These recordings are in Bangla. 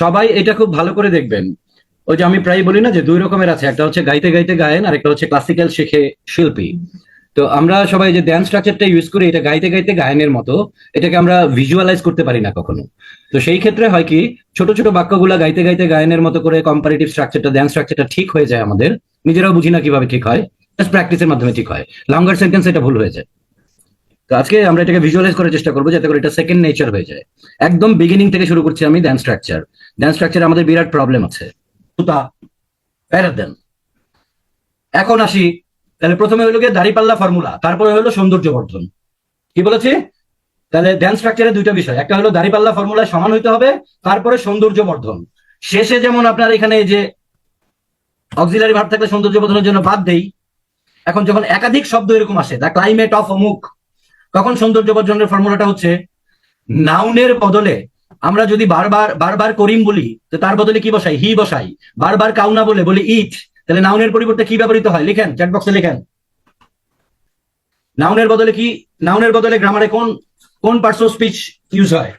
সবাই এটা খুব ভালো করে দেখবেন। ওই যে আমি প্রায় বলি না যে দুই রকমের আছে, একটা হচ্ছে গাইতে গাইতে গায়েন, আর একটা হচ্ছে ক্লাসিক্যাল শেখে শিল্পী। তো আমরা সবাই যে ড্যান্স স্ট্রাকচারটা ইউজ করি, এটা গাইতে গাইতে গায়নের মতো, এটাকে আমরা ভিজুয়ালাইজ করতে পারি না কখনো। তো সেই ক্ষেত্রে হয় কি, ছোট ছোট বাক্যগুলা গাইতে গাইতে গায়নের মতো করে কম্পারেটিভ স্ট্রাকচারটা ড্যান্স স্ট্রাকচারটা ঠিক হয়ে যায় আমাদের। নিজেরাও বুঝি না কীভাবে ঠিক হয়। জাস্ট প্র্যাকটিসের মাধ্যমে ঠিক হয়। লঙ্গার সেন্টেন্স এটা ভুল হয়ে যায়। তো আজকে আমরা এটাকে ভিজুয়ালাইজ করার চেষ্টা করব, যাতে করে এটা সেকেন্ড নেচার হয়ে যায়। একদম বিগিনিং থেকে শুরু করছি আমি ড্যান্স স্ট্রাকচার ড্যান্স স্ট্রাকচার আমাদের বিরাট প্রবলেম আছে। দেন এখন আসি, তাহলে প্রথমে হলো গিয়ে দাড়িপাল্লা ফর্মুলা তারপরে হলো সৌন্দর্য বর্ধন কি বলেছি? তাহলে ড্যান্স স্ট্রাকচারে দুইটা বিষয়। একটা হলো দাড়িপাল্লা ফর্মুলা সমান হইতে হবে, তারপরে সৌন্দর্য বর্ধন শেষে যেমন আপনার এখানে যে অক্সিলারি ভাব থাকলে সৌন্দর্য বর্ধনের জন্য বাদ দেই। এখন যখন একাধিক শব্দ এরকম আসে দ্য ক্লাইমেট অফ অমুক, তখন সৌন্দর্য বর্ধনের ফর্মুলাটা হচ্ছে নাউনের বদলে আমরা যদি বারবার বারবার করিম বলি, তো তার বদলে কি বসাই? হি বসাই। বারবার কাউনা বলে, বলি ইট। তাহলে নাউনের পরিবর্তে কি ব্যবহৃত হয়? লিখেন চ্যাট বক্সে লিখেন। নাউনের বদলে কি, নাউনের বদলে গ্রামারে কোন কোন পার্টস অফ স্পিচ ইউজ হয়?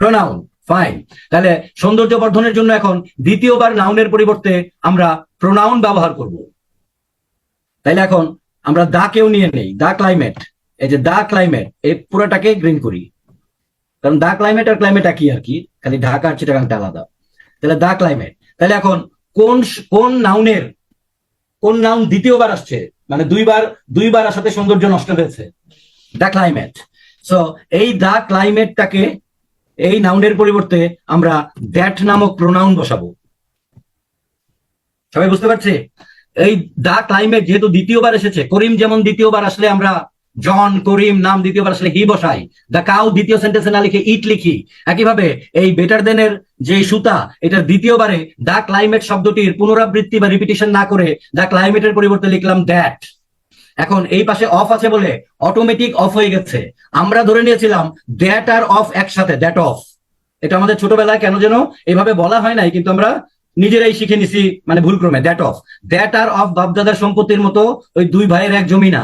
প্রোনাউন ফাইন তাহলে সৌন্দর্য বর্ধনের জন্য এখন দ্বিতীয়বার নাউনের পরিবর্তে আমরা প্রোনাউন ব্যবহার করব। তাইলে এখন আমরা দা কেউ নিয়ে নেই, দা ক্লাইমেট এই যে দা ক্লাইমেট এই পুরোটাকে গ্রিন করি। কারণ দা ক্লাইমেট আর ক্লাইমেট একই আর কি, খালি ঢাকা আর চিটাগাংটা আলাদা। তাহলে দা ক্লাইমেট তাহলে এখন কোন কোন নাউনের কোন নাউন দ্বিতীয়বার আসছে? মানে দুইবার দুইবার আসাতে সৌন্দর্য নষ্ট হয়েছে। দা ক্লাইমেট সো এই দা ক্লাইমেটটাকে এই নাউনের পরিবর্তে আমরা দ্যাট নামক প্রোনাউন বসাবো। সবাই বুঝতে পারছি? এই দা ক্লাইমেট যেহেতু দ্বিতীয়বার এসেছে, করিম যেমন দ্বিতীয়বার আসলে আমরা জন করিম নাম দ্বিতীয়বার আসলে হি বসাই দা কাউ দ্বিতীয় সেন্টেন্সে না লিখে ইট লিখি। একইভাবে এই বেটার দেনের যে সুতা এটা দ্বিতীয়বারে দা ক্লাইমেট শব্দটির পুনরাবৃত্তি বা রিপিটেশন না করে দা ক্লাইমেটের পরিবর্তে লিখলাম দ্যাট এখন এই পাশে অফ আছে বলে অটোমেটিক অফ হয়ে গেছে। আমরা ধরে নিয়েছিলাম দ্যাট আর অফ একসাথে দ্যাট অফ এটা আমাদের ছোটবেলায় কেন যেন এভাবে বলা হয় নাই, কিন্তু আমরা নিজেরাই শিখে নিছি মানে ভুল ক্রমে দ্যাট অফ দ্যাট আর অফ বাপদাদার সম্পত্তির মতো ওই দুই ভাইয়ের এক জমি না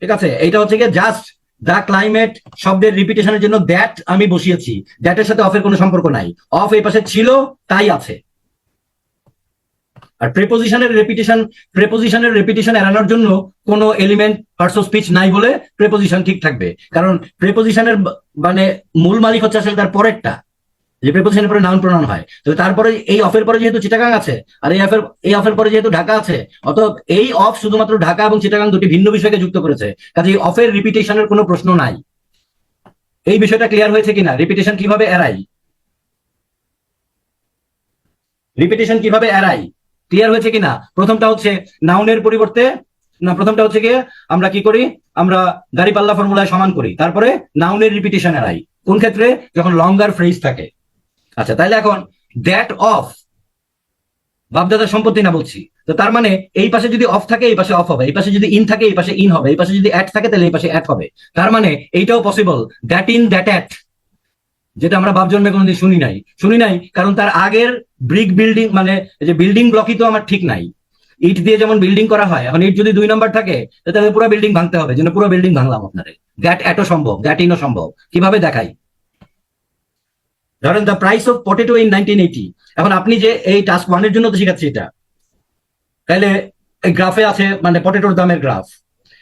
ঠিক আছে? এইটা হচ্ছে গিয়ে জাস্ট দা ক্লাইমেট শব্দের রিপিটেশনের জন্য দ্যাট আমি বসিয়েছি। দ্যাটের সাথে অফের কোনো সম্পর্ক নাই। অফ এই পাশে ছিল, তাই আছে। আর প্রেপোজিশনের রেপিটেশন প্রেপোজিশনের রেপিটেশন এড়ানোর জন্য কোনো এলিমেন্ট পার্টস অফ স্পিচ নাই বলে প্রেপোজিশন ঠিক থাকবে। কারণ প্রেপোজিশনের মানে মূল মালিক হচ্ছে আসলে তার পরেরটা। যে প্রেপোজিশনের পরে নাউন প্রনাউন হয়। তো তারপরে এই অফের পরে যেহেতু চিটাগাং আছে, আর এই অফের এই অফের পরে যেহেতু ঢাকা আছে অত এই অফ শুধুমাত্র ঢাকা এবং চিটাগাং দুটি ভিন্ন বিষয়কে যুক্ত করেছে। কাজে অফের রিপিটেশনের কোনো প্রশ্ন নাই। এই বিষয়টা ক্লিয়ার হয়েছে কিনা? রিপিটেশন কীভাবে এড়াই? রিপিটেশন কীভাবে এড়াই? ক্লিয়ার হয়েছে কিনা? প্রথমটা হচ্ছে নাউনের পরিবর্তে, না, প্রথমটা হচ্ছে গিয়ে আমরা কি করি? আমরা গাড়ি পাল্লা ফর্মুলায় সমান করি। তারপরে নাউনের রিপিটেশন এড়াই। কোন ক্ষেত্রে? যখন লঙ্গার ফ্রেজ থাকে। আচ্ছা তাহলে এখন দ্যাট অফ বাপদাদার সম্পত্তি না বলছি। তো তার মানে এই পাশে যদি অফ থাকে, এই পাশে অফ হবে। এই পাশে যদি ইন থাকে, এই পাশে ইন হবে। এই পাশে যদি অ্যাট থাকে, তাহলে এই পাশে অ্যাট হবে। তার মানে এইটাও possible that in that at যেটা আমরা বাপ জন্মে কোনোদিন শুনি নাই। শুনি নাই, কারণ তার আগের ব্রিক বিল্ডিং মানে যে বিল্ডিং ব্লকই তো আমার ঠিক নাই। ইট দিয়ে যেমন বিল্ডিং করা হয়, এখন ইট যদি দুই নম্বর থাকে, তাহলে পুরো বিল্ডিং ভাঙতে হবে। যেন পুরো বিল্ডিং ভাঙলাম আপনারে দ্যাট অ্যাটও সম্ভব দ্যাট ইনও সম্ভব। কীভাবে দেখাই? ধরেন the price of potato in nineteen eighty এখন আপনি যে এই টাস্ক ওয়ানের জন্য তো শিখাচ্ছি এটা। তাহলে গ্রাফে আছে মানে পটেটোর দামের গ্রাফ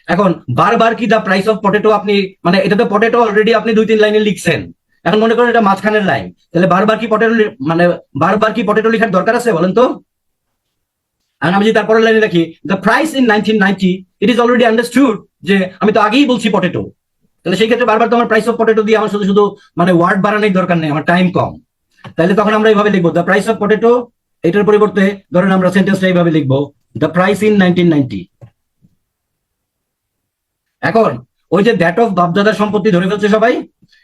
এখন বারবার কি দ্য প্রাইস অফ পটেটো আপনি মানে এটা তো পটেটো অলরেডি আপনি দুই তিন লাইনে লিখছেন। এখন মনে করেন এটা মাঝখানের লাইন তাহলে বারবার কি পটেটো মানে বারবার কি পটেটো লেখার দরকার আছে বলেন তো? আর আমি যদি তারপরের লাইনে রাখি the price in nineteen ninety it is already understood যে আমি তো আগেই বলছি পটেটো তাহলে সেই ক্ষেত্রে বারবার তো আমার প্রাইস অফ পটেটো দিয়ে আমার শুধু শুধু মানে ওয়ার্ড বাড়ানোর দরকার নেই, আমার টাইম কম। তাহলে তখন আমরা এইভাবে লিখব দ্য প্রাইস অফ পটেটো এটার পরিবর্তে ধরেন আমরা সেন্টেন্সটা এইভাবে লিখব the price in nineteen ninety এখন, ওই যে দ্যাট অফ বাপদাদার সম্পত্তি ধরে ফেলছে সবাই,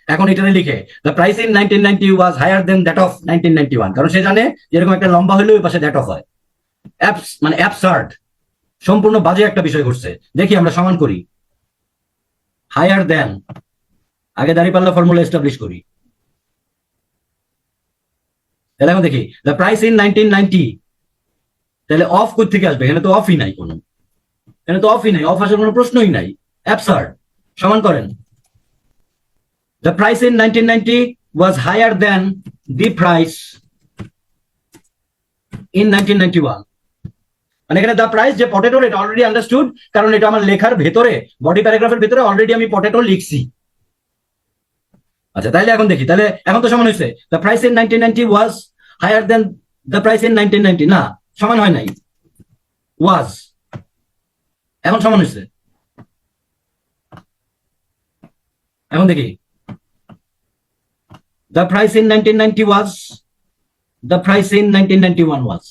এখন এটা লিখে the price in nineteen ninety was higher than that of nineteen ninety one কারণ সে জানে যেরকম একটা লম্বা হলেও ওই পাশে দ্যাট অফ হয়। অ্যাপস মানে অ্যাপসার্ড সম্পূর্ণ বাজে একটা বিষয় ঘটছে। দেখি আমরা সমান করি। Higher than. আগে দাঁড়িপাল্লা ফর্মুলা এস্টাবলিশ করি। তাহলে এখন দেখি the price in nineteen ninety তাহলে অফ কোথ থেকে আসবে? এখানে তো অফই নাই কোনো। এখানে তো অফই নাই অফ আসার কোনো প্রশ্নই নাই। অ্যাপসার্ড সমান করেন। The price in nineteen ninety was higher than the price in 1991 মানে এখানে দা প্রাইস যে পটেটো এটা অলরেডি আন্ডারস্টুড কারণ এটা আমার লেখার ভেতরে বডি প্যারাগ্রাফের ভেতরে অলরেডি আমি পটেটো লিখছি। আচ্ছা তাহলে এখন দেখি তাহলে এখন তো সমান হয়েছে the price in nineteen ninety was higher than the price in nineteen ninety না, সমান হয় নাই। ওয়াজ এখন সমান হয়েছে এখন দেখি। The price in nineteen ninety was the price in nineteen ninety one was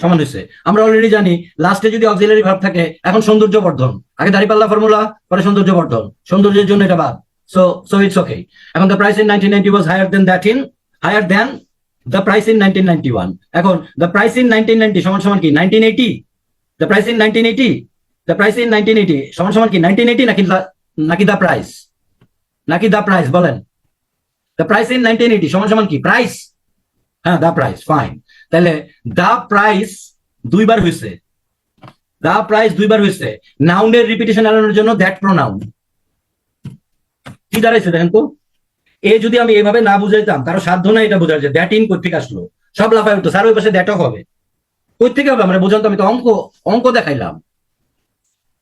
সমান হয়েছে। আমরা অলরেডি জানি লাস্টে যদি অক্সিলারি ভাব থাকে, এখন সৌন্দর্য বর্ধন আগে দাঁড়িপাল্লা ফর্মুলা পরে সৌন্দর্য বর্ধন সৌন্দর্যের জন্য এটা বাদ। সো সো ইটস ওকে এখন the price in nineteen ninety was higher than that in higher than the price in nineteen ninety one এখন the price in nineteen ninety সমান সমান কি? Nineteen eighty the price in nineteen eighty the price in nineteen eighty সমান সমান কি? নাইনটিন এইটি নাকি নাকি দ্য প্রাইস নাকি দ্য প্রাইস বলেন। The price in nineteen eighty সমান সমান কি? প্রাইস হ্যাঁ দ্য প্রাইস ফাইন তাহলে দ্য প্রাইস দুইবার হয়েছে দা প্রাইস দুইবার হয়েছে নাউনের রিপিটেশন এড়ানোর জন্য দ্যাট প্রোনাউন কি দাঁড়াইছে দেখেন তো? এ যদি আমি এভাবে না বুঝাইতাম কারও সাধ্য না এটা বোঝার যে দ্যাট ইন কোথেকে আসলো। সব লাফায় উঠতো স্যার ওই পাশে দ্যাটও হবে। কই থেকে হবে? আমরা বোঝান তো আমি তো অঙ্ক অঙ্ক দেখাইলাম।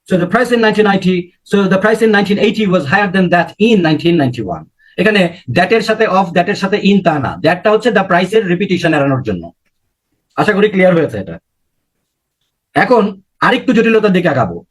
So the price in 1990, so the price in 1980 was higher than that in 1991. এখানে দ্যাটের সাথে অফ দ্যাটের সাথে ইন তা না। দ্যাটটা হচ্ছে দ্য প্রাইসের রিপিটেশন এড়ানোর জন্য। আশা করি ক্লিয়ার হয়েছে এটা। এখন আরেকটু জটিলতার দিকে আগাবো।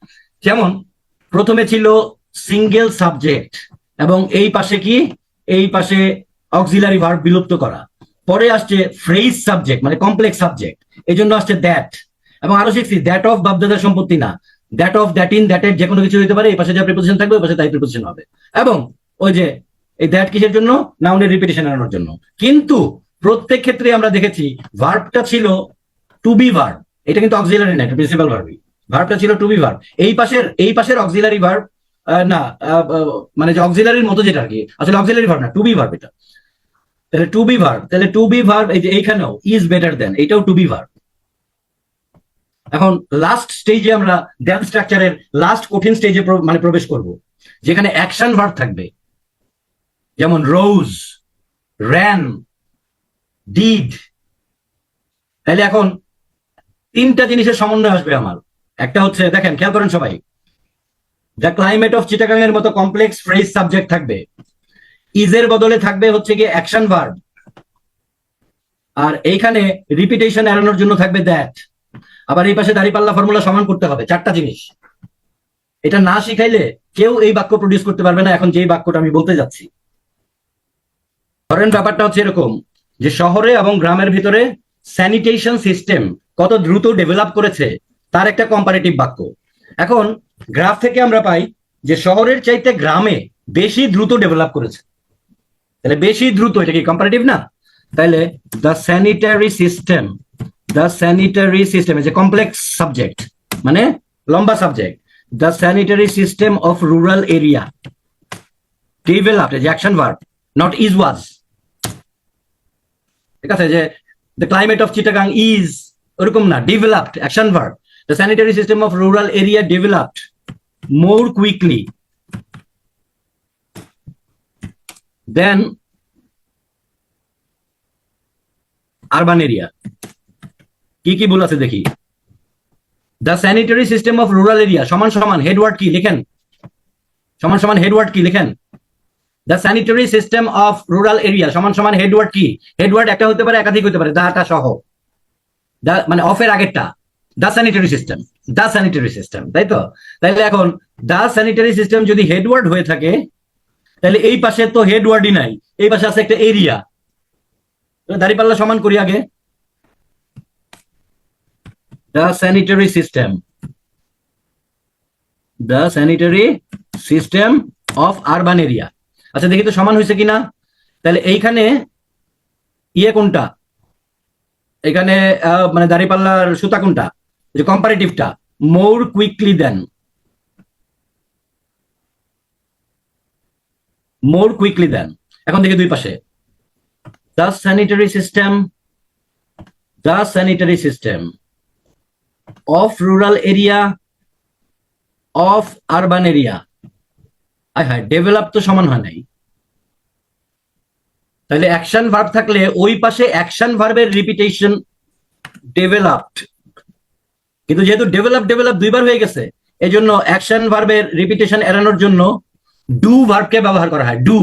যেমন, প্রথমে ছিল সিঙ্গেল সাবজেক্ট এবং এই পাশে কি? এই পাশে অক্সিলারি ভার্ব বিলুপ্ত করা। পরে আসছে ফ্রেজ সাবজেক্ট মানে কমপ্লেক্স সাবজেক্ট এই জন্য আসছে দ্যাট এবং আরও শিখছি দ্যাট অফ বাপদাদার সম্পত্তি না। দ্যাট অফ দ্যাট ইন দ্যাটের যে কোনো কিছু হতে পারে, এই পাশে যা প্রিপোজিশন থাকবে, ওই পাশে তাই প্রিপোজিশন হবে। এবং ওই যে, এই দ্যাট কিসের জন্য? নাউনের রিপিটেশন আনানোর জন্য। কিন্তু প্রত্যেক ক্ষেত্রে আমরা দেখেছি ভার্বটা ছিল টু বি ভার্ব এটা কিন্তু অক্সিলারি না, এটা প্রিন্সিপাল ভার্বই ভার্বটা ছিল টু বি ভার্ব এই পাশের এই পাশের অক্সিলারি ভার্ব না মানে যে অক্সিলারির মতো যেটা আর কি, আসলে অক্সিলারি ভার্ব না টু বি ভার্ব এটা। তাহলে টু বি ভার্ব তাহলে টু বি ভার্ব এই যে এইখানেও ইজ বেটার দেন এটাও টু বি ভার্ব এখন লাস্ট স্টেজে আমরা ড্যান স্ট্রাকচারের লাস্ট কঠিন স্টেজে মানে প্রবেশ করব, যেখানে অ্যাকশন ভার্ব থাকবে। যেমন রোজ র্যান ডিড তাহলে এখন তিনটা জিনিসের সমন্বয় আসবে আমার। একটা হচ্ছে, দেখেন, খেয়াল করেন সবাই দ্য ক্লাইমেট অফ চিটাগাং এর মতো কমপ্লেক্স ফ্রেজ সাবজেক্ট থাকবে ইজের বদলে থাকবে হচ্ছে গিয়ে অ্যাকশন ভার্ব আর এইখানে রিপিটেশন এড়ানোর জন্য থাকবে দ্যাট আবার এই পাশে দাঁড়িপাল্লা ফর্মুলা সমান করতে হবে, চারটা জিনিস। এটা না শিখাইলে কেউ এই বাক্য প্রডিউস করতে পারবে না, এখন যেই বাক্যটা আমি বলতে যাচ্ছি। ধরেন ব্যাপারটা হচ্ছে এরকম যে শহরে এবং গ্রামের ভিতরে স্যানিটেশন সিস্টেম কত দ্রুত ডেভেলপ করেছে, তার একটা কম্পারেটিভ বাক্য। এখন গ্রাফ থেকে আমরা পাই যে শহরের চাইতে গ্রামে বেশি দ্রুত ডেভেলপ করেছে। তাহলে বেশি দ্রুত, এটা কি কম্পারেটিভ না? তাহলে the sanitary system the sanitary system যে কমপ্লেক্স সাবজেক্ট মানে লম্বা subject the sanitary system of rural area developed action verb not is was ঠিক আছে? যে the climate of Chittagong is ওরকম না developed action verb the sanitary system of rural area developed more quickly than urban area কি কি ভুল আছে দেখি? The sanitary system of rural area সমান সমান হেডওয়ার্ড কি? লিখেন। সমান সমান হেডওয়ার্ড কি? লিখেন। The sanitary system of rural area সমান সমান হেডওয়ার্ড কি? হেডওয়ার্ড একটা হতে পারে, একাধিক হতে পারে, দাটা সহ। মানে অফের আগেরটা। The sanitary system the sanitary system তাই তো? তাহলে এখন দ্য স্যানিটারি সিস্টেম যদি হেডওয়ার্ড হয়ে থাকে তাহলে এই পাশে তো হেডওয়ার্ডই নাই, এই পাশে আছে একটা এরিয়া দাঁড়িপাল্লা সমান করি আগে। The sanitary system the sanitary system of urban area আচ্ছা দেখি তো সমান হয়েছে কিনা। তাহলে এইখানে ইয়ে কোনটা? এখানে মানে দাঁড়িপাল্লার সুতা কোনটা? যে কম্পারেটিভটা মোর কুইকলি দেন মোর কুইকলি দেন এখন দেখি দুই পাশে। The sanitary system the sanitary system of rural area of urban area আয় হায় ডেভেলপ তো সমান হয় নাই। তাহলে অ্যাকশন ভার্ব থাকলে ওই পাশে অ্যাকশন ভার্বের রিপিটেশন ডেভেলপড কিন্তু যেহেতু ডেভেলপ ডেভেলপ দুইবার হয়ে গেছে এই জন্য অ্যাকশন ভার্বের রিপিটেশন এড়ানোর জন্য ডু ভার্বকে ব্যবহার করা হয় ডু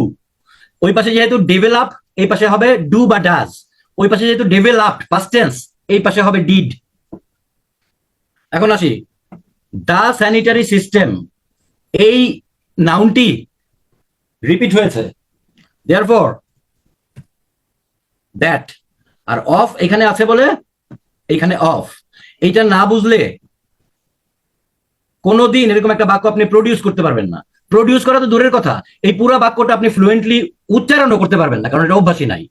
ওই পাশে যেহেতু ডেভেলপ এই পাশে হবে ডু বা ডাজ ওই পাশে যেহেতু ডেভেলপড পাস্ট টেন্স এই পাশে হবে ডিড এখন আসি। দা স্যানিটারি সিস্টেম এই নাউনটি রিপিট হয়েছে। দেয়ারফর দ্যাট আর অফ এখানে আছে বলে এখানে অফ এইটা না বুঝলে কোনোদিন এরকম একটা বাক্য আপনি প্রডিউস করতে পারবেন না। প্রডিউস করা তো দূরের কথা। এই পুরো বাক্যটা আপনি ফ্লুয়েন্টলি উচ্চারণও করতে পারবেন না কারণ এটা অভ্যাসই নাই।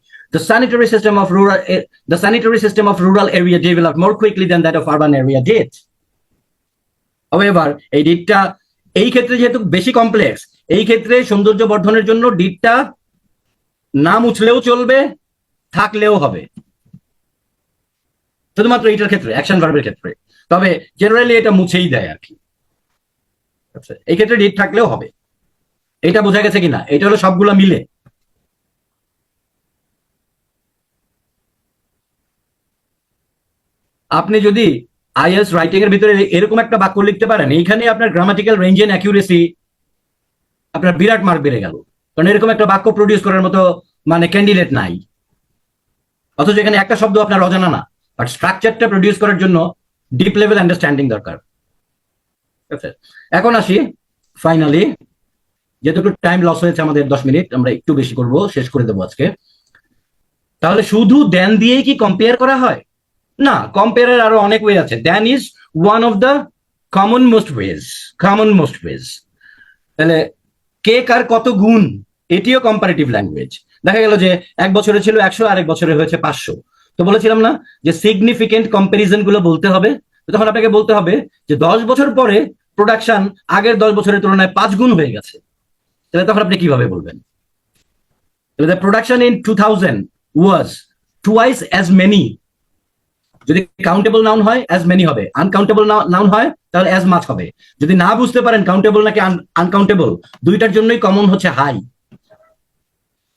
System of rural eh, the sanitary system of rural area developed more quickly than that of urban area did. However, এই ডিটটা এই ক্ষেত্রে যেহেতু বেশি কমপ্লেক্স এই ক্ষেত্রে সৌন্দর্য বর্ধনের জন্য ডিটটা না মুছলেও চলবে থাকলেও হবে। শুধুমাত্র এইটার ক্ষেত্রে অ্যাকশন ভার্বের ক্ষেত্রে। তবে জেনারেলি এটা মুছেই দেয় আর কি। আচ্ছা, এই ক্ষেত্রে ডিট থাকলেও হবে। এটা বোঝা গেছে কিনা? এটা হলো সবগুলা মিলে। আপনি যদি আইএস রাইটিং এর ভিতরে এরকম একটা বাক্য লিখতে পারেন, এইখানে আপনার গ্রামাটিক্যাল রেঞ্জ এন্ড অ্যাকিউরেসি আপনার বিরাট মার্ক বেড়ে গেল। কারণ এরকম একটা বাক্য প্রডিউস করার মতো মানে ক্যান্ডিডেট নাই। অথচ এখানে একটা শব্দ আপনার অজানা না বাট স্ট্রাকচারটা প্রডিউস করার জন্য ডিপ লেভেল আন্ডারস্ট্যান্ডিং দরকার? এখন আসি ফাইনালি যেহেতু টাইম লস হয়েছে আমাদের দশ মিনিট, আমরা একটু বেশি করব, শেষ করে দেবো আজকে। তাহলে শুধু দেন দিয়েই কি কম্পেয়ার করা হয়? না কম্পেয়ারের আরও অনেক ওয়ে আছে। Then is one of the common most ways common most ways তাহলে কে কার কত গুণ, এটিও কম্পারেটিভ ল্যাঙ্গুয়েজ দেখা গেল যে এক বছরে ছিল একশো, আরেক বছরে হয়েছে পাঁচশো। তো বলেছিলাম না যে সিগনিফিকেন্ট কম্পারিজনগুলো বলতে হবে। তখন আপনাকে বলতে হবে যে দশ বছর পরে প্রোডাকশন আগের দশ বছরের তুলনায় পাঁচ গুণ হয়ে গেছে। তাহলে তখন আপনি কীভাবে বলবেন? Production in two thousand was twice as many যদি কাউন্টেবল নাউন হয় অ্যাজ মেনি হবে। আনকাউন্টেবল নাউন হয়, তাহলে অ্যাজ মাছ হবে। যদি না বুঝতে পারেন কাউন্টেবল নাকি আনকাউন্টেবল দুইটার জন্যই কমন হচ্ছে হাই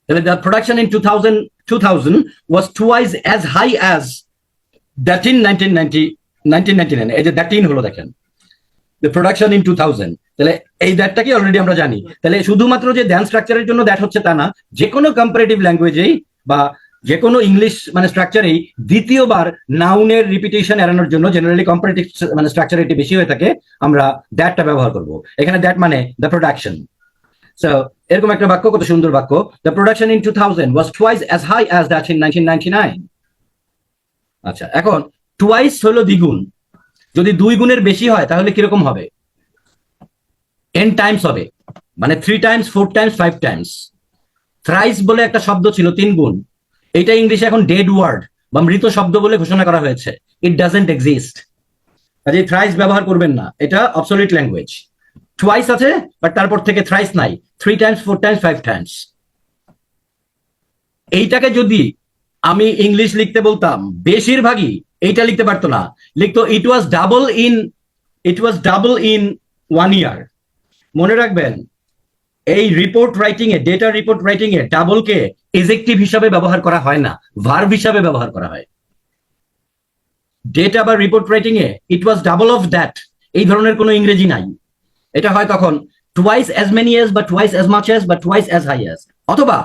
তাহলে the production in two thousand two thousand was twice as high as that in nineteen ninety nineteen ninety nine এই যে দ্যাট ইন হলো দেখেন। The production in two thousand তাহলে এই দ্যাটটাকে অলরেডি আমরা জানি। তাহলে শুধুমাত্র যে ধ্যান স্ট্রাকচারের জন্য দ্যাট হচ্ছে তা না, যে কোনো কম্পারেটিভ ল্যাঙ্গুয়েজেই বা যে কোনো ইংলিশ মানে স্ট্রাকচারেই দ্বিতীয়বার নাউনের রিপিটেশন এড়ানোর জন্য জেনারেলি কম্পারেটিভ মানে স্ট্রাকচার এটি বেশি হয়ে থাকে, আমরা দ্যাটটা ব্যবহার করব। এখানে দ্যাট মানে দ্য প্রোডাকশন সো এরকম একটা বাক্য, কত সুন্দর বাক্য। The production in two thousand was twice as high as that in nineteen ninety nine আচ্ছা এখন টুয়াইস হলো দ্বিগুণ। যদি দুই গুণের বেশি হয়, তাহলে কীরকম হবে? এন টাইমস হবে। মানে three times four times five times thrice বলে একটা শব্দ ছিল, তিন গুণ। এটা ইংলিশে এখন ডেড ওয়ার্ড বা মৃত শব্দ বলে ঘোষণা করা হয়েছে। ইট ডাজেন্ট এক্সিস্ট কাজে থ্রাইস ব্যবহার করবেন না। এটা অবসলিট ল্যাঙ্গুয়েজ টুয়াইস আছে বাট তারপর থেকে থ্রাইস নাই। Three times four times five times এইটাকে যদি আমি ইংলিশ লিখতে বলতাম, বেশিরভাগই এইটা লিখতে পারতো না। লিখতো it was double in it was double in one year মনে রাখবেন, এই রিপোর্ট রাইটিং এ ডেটা রিপোর্ট রাইটিং এ ডাবল কে এজেক্টিভ হিসাবে ব্যবহার করা হয় না। ভার্ব হিসাবে ব্যবহার করা হয়। ডেটা বা report writing A it was double of that এই ধরনের কোনো ইংরেজি নাই। এটা হয় তখন টুয়াইস অ্যাজ মেনি এস বা টুয়াইস অ্যাজ মাচ এস বা টুয়াইস অ্যাজ হাই এস অথবা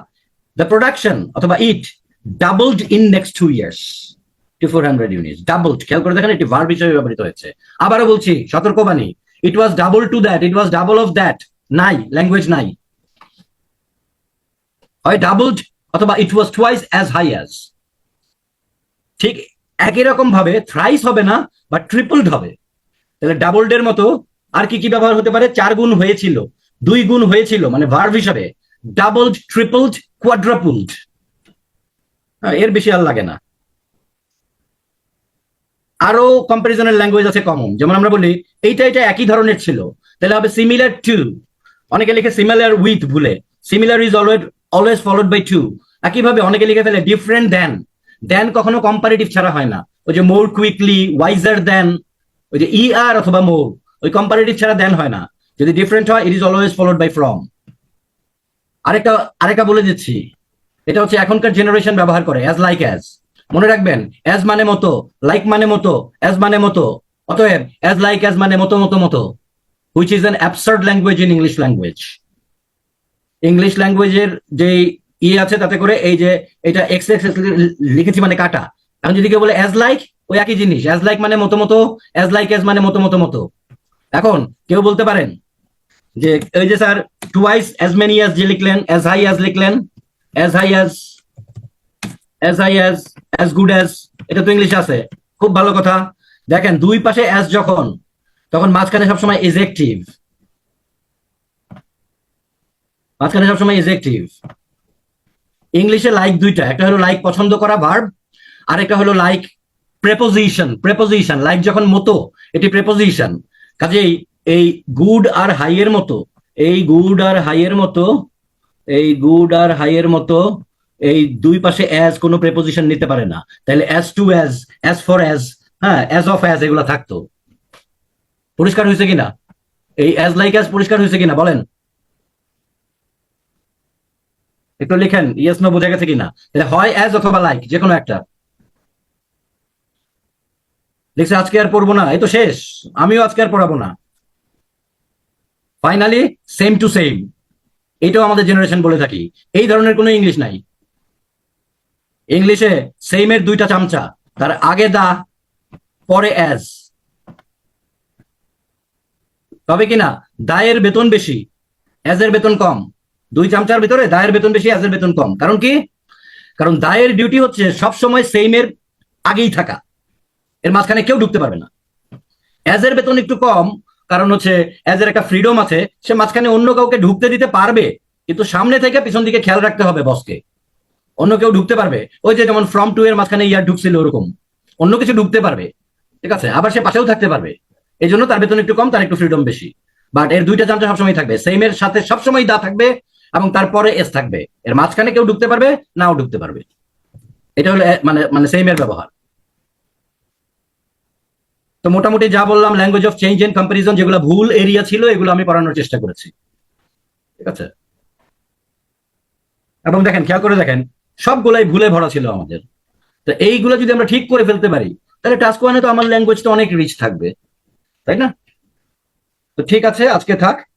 দ্য প্রোডাকশন অথবা it doubled in next two years two four hundred units doubled খেয়াল করে দেখেন, এটি ভার্ব হিসেবে ব্যবহৃত হয়েছে। আবারও বলছি, সতর্কবাণী। It was double to that it was double of that নাই। ল্যাঙ্গুয়েজ নাই। হয় ডাবলড অথবা it was twice as high as ঠিক একই রকম ভাবে থ্রাইস হবে না বা ট্রিপলড হবে। তাহলে ডাবলড এর মতো আর কি কি ব্যবহার হতে পারে? চার গুণ হয়েছিল, দুই গুণ হয়েছিল মানে ভার্ভ হিসাবে। ডাবলড ট্রিপলড কোয়াড্রাপুলড এর বেশি আর লাগে না। আরও কম্পারিজনের ল্যাঙ্গুয়েজ আছে কমন যেমন আমরা বলি, এইটা এটা একই ধরনের ছিল। তাহলে হবে সিমিলার টু অনেকে লিখে সিমিলার উইথ ভুলে similar is always always followed by to একইভাবে অনেকে লিখে ফেলে ডিফারেন্ট দেন দেন কখনো কম্পারেটিভ ছাড়া হয় না। ওই যে মোর কুইকলি ওয়াইজার দেন ওই যে ই আর অথবা মোর ওই কম্পারেটিভ ছাড়া দেন হয় না। যদি ডিফারেন্ট হয় it is always followed by from আরেকটা আরেকটা বলে দিচ্ছি। এটা হচ্ছে এখনকার জেনারেশন ব্যবহার করে অ্যাজ লাইক অ্যাজ মনে রাখবেন অ্যাজ মানে মতো লাইক মানে মতো অ্যাজ মানে মতো। অতএব অ্যাজ লাইক অ্যাজ মানে মতো মতো মতো। Which is an absurd language in English language English ল্যাঙ্গুয়েজের যে ইয়ে আছে তাতে করে এই যে এটা এক্স এক্স লিখেছি মানে কাটা। এখন যদি কেউ বলে অ্যাজ লাইক ওই একই জিনিস। অ্যাজ লাইক মানে মতো মতো অ্যাজ লাইক অ্যাজ মানে মতো মতো মতো। এখন কেউ বলতে পারেন যে এই যে sir twice as many as যে লিখলেন অ্যাজ হাই অ্যাজ লিখলেন as high as as high as as good as এটা তো ইংলিশ আছে। খুব ভালো কথা। দেখেন দুই পাশে অ্যাজ যখন, তখন মাঝখানে সবসময় এজেক্টিভ মাঝখানে সবসময় এজেক্টিভ ইংলিশে লাইক দুইটা, একটা হলো লাইক পছন্দ করা ভার্ব আর একটা হলো লাইক প্রেপোজিশন প্রেপোজিশন লাইক যখন মতো, এটি প্রেপোজিশন কাজেই এই গুড আর হাই এর মতো, এই গুড আর হাই এর মতো, এই গুড আর হাই এর মতো, এই দুই পাশে অ্যাজ কোনো প্রেপোজিশন নিতে পারে না। তাহলে as to as as for as হ্যাঁ অ্যাজ অফ অ্যাজ এগুলো থাকতো। পরিষ্কার হয়েছে কিনা? এই অ্যাজ লাইক অ্যাজ পরিষ্কার হয়েছে কিনা বলেন? একটু লিখেন ইয়েস নো বোঝা গেছে কিনা? হয় অ্যাজ অথবা লাইক যে কোনো একটা। লিখছে, আজকে আর পড়ব না, এই তো শেষ। আমিও আজকে আর পড়াবো না। ফাইনালি সেম টু সেম এটাও আমাদের জেনারেশন বলে থাকি। এই ধরনের কোনো ইংলিশ নাই। ইংলিশে সেমের দুইটা চামচা, তার আগে দা, পরে অ্যাজ তবে কিনা, দায়ের বেতন বেশি অ্যাজের বেতন কম। দুই চামচার ভিতরে দায়ের বেতন বেশি অ্যাজের বেতন কম। কারণ কি? কারণ দায়ের ডিউটি হচ্ছে সব সময় সেমের আগেই থাকা। এর মাঝখানে কেউ ঢুকতে পারবে না। অ্যাজের বেতন একটু কম, কারণ হচ্ছে অ্যাজের একটা ফ্রিডম আছে, সে মাঝখানে অন্য কাউকে ঢুকতে দিতে পারবে, কিন্তু সামনে থেকে পিছন দিকে খেয়াল রাখতে হবে বসকে অন্য কেউ ঢুকতে পারবে। ওই যে যেমন ফ্রম টু এর মাঝখানে ইয়ার ঢুকছিল ওরকম। অন্য কিছু ঢুকতে পারবে। ঠিক আছে? আবার সে পাশেও থাকতে পারবে। এই জন্য তার বেতন একটু কম, তার একটু ফ্রিডম বেশি। বাট এর দুইটা চামচা সবসময় থাকবে। সেম এর সাথে সবসময় দা থাকবে এবং তারপরে এস থাকবে। এর মাঝখানে কেউ ঢুকতে পারবে, নাও ঢুকতে পারবে। এটা হলো মানে মানে সেম এর ব্যবহার। তো মোটামুটি যা বললাম language of change and comparison যেগুলো ভুল এরিয়া ছিল, এগুলো আমি পড়ানোর চেষ্টা করেছি। ঠিক আছে? এবং দেখেন, খেয়াল করে দেখেন, সবগুলাই ভুলে ভরা ছিল আমাদের। তো এইগুলো যদি আমরা ঠিক করে ফেলতে পারি, তাহলে টাস্ক ওয়ানে তো আমার ল্যাঙ্গুয়েজটা অনেক রিচ থাকবে। তাই না? তো ঠিক আছে, আজকে থাক।